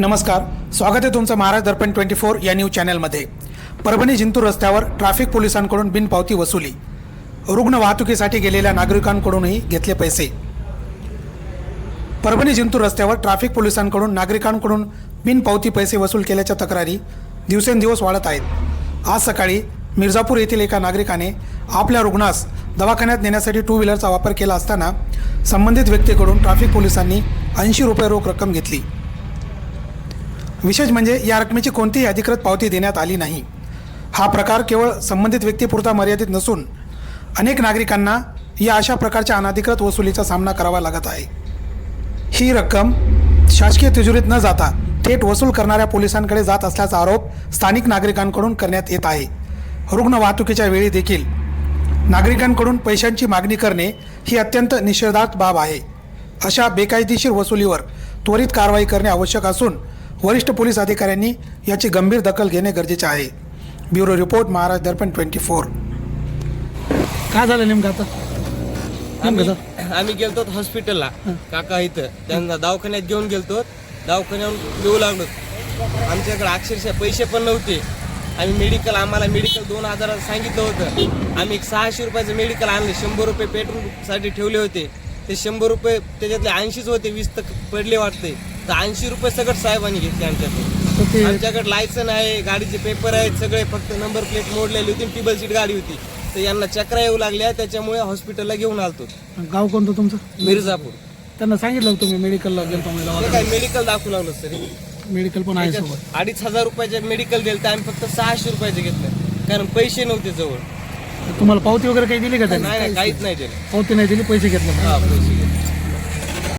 नमस्कार स्वागत आहे तुमचं महाराज दर्पण ट्वेंटी फोर या न्यूज चॅनलमध्ये. परभणी जिंतूर रस्त्यावर ट्रॅफिक पोलिसांकडून बिनपावती वसुली. रुग्ण वाहतुकीसाठी गेलेल्या नागरिकांकडूनही घेतले पैसे. परभणी जिंतूर रस्त्यावर ट्रॅफिक पोलिसांकडून नागरिकांकडून बिनपावती पैसे वसूल केल्याच्या तक्रारी दिवसेंदिवस वाढत आहेत. आज सकाळी मिर्झापूर येथील एका नागरिकाने आपल्या रुग्णास दवाखान्यात नेण्यासाठी टू व्हीलरचा वापर केला असताना संबंधित व्यक्तीकडून ट्रॅफिक पोलिसांनी ऐंशी रुपये रोख रक्कम घेतली. विशेष म्हणजे या रकमेची कोणतीही अधिकृत पावती देण्यात आली नाही. हा प्रकार केवळ संबंधित व्यक्तीपुरता मर्यादित नसून अनेक नागरिकांना या अशा प्रकारच्या अनधिकृत वसुलीचा सामना करावा लागत आहे. ही रक्कम शासकीय तिजोरीत न जाता थेट वसूल करणाऱ्या पोलिसांकडे जात असल्याचा आरोप स्थानिक नागरिकांकडून करण्यात येत आहे. रुग्ण वाहतुकीच्या वेळी देखील नागरिकांकडून पैशांची मागणी करणे ही अत्यंत निषेधार्थ बाब आहे. अशा बेकायदेशीर वसुलीवर त्वरित कारवाई करणे आवश्यक असून वरिष्ठ पोलीस अधिकाऱ्यांनी याची गंभीर दखल घेणे गरजेचे आहे. Bureau report Maharaj Darpan twenty four. काय झालं नेमकं आता? आम्ही नेमकं आम्ही गेलतो हॉस्पिटलला काका इथं. त्यांना दवाखान्यात घेऊन गेलतो. दवाखान्याहून येऊ लागलो. आमच्याकडे अक्षरशः पैसे पण नव्हते. आम्ही मेडिकल आम्हाला मेडिकल दोन हजारात सांगितलं होतं. आम्ही एक सहाशे रुपयाचं मेडिकल आणलं. शंभर रुपये पेट्रोलसाठी ठेवले होते. ते शंभर रुपये त्याच्यातले ऐंशीच होते वीस तर पडले वाटते. तर ऐंशी रुपये सगळं साहेबांनी घेतले आमच्याकडे. आमच्याकडे लायसन आहे गाडीचे पेपर आहेत सगळे फक्त नंबर प्लेट मोडलेली होती टिबल सीट गाडी होती. तर यांना चक्रा येऊ लागल्या त्याच्यामुळे हॉस्पिटलला घेऊन आलतो. गाव कोणतं तुमचं? मिर्झापूर. त्यांना सांगितलं होतं तुम्ही मेडिकलला गेलो काय मेडिकल दाखवू लागलो सर. मेडिकल पण आहे अडीच हजार रुपयाचे मेडिकल दिलं तर आम्ही फक्त सहाशे रुपयाचे घेतलं. कारण पैसे नव्हते जवळ. तुम्हाला पावती वगैरे काही दिली का त्यांनी? नाही नाही काहीच नाही दिलं. पावती नाही दिली पैसे घेतले. हा पैसे घेतले.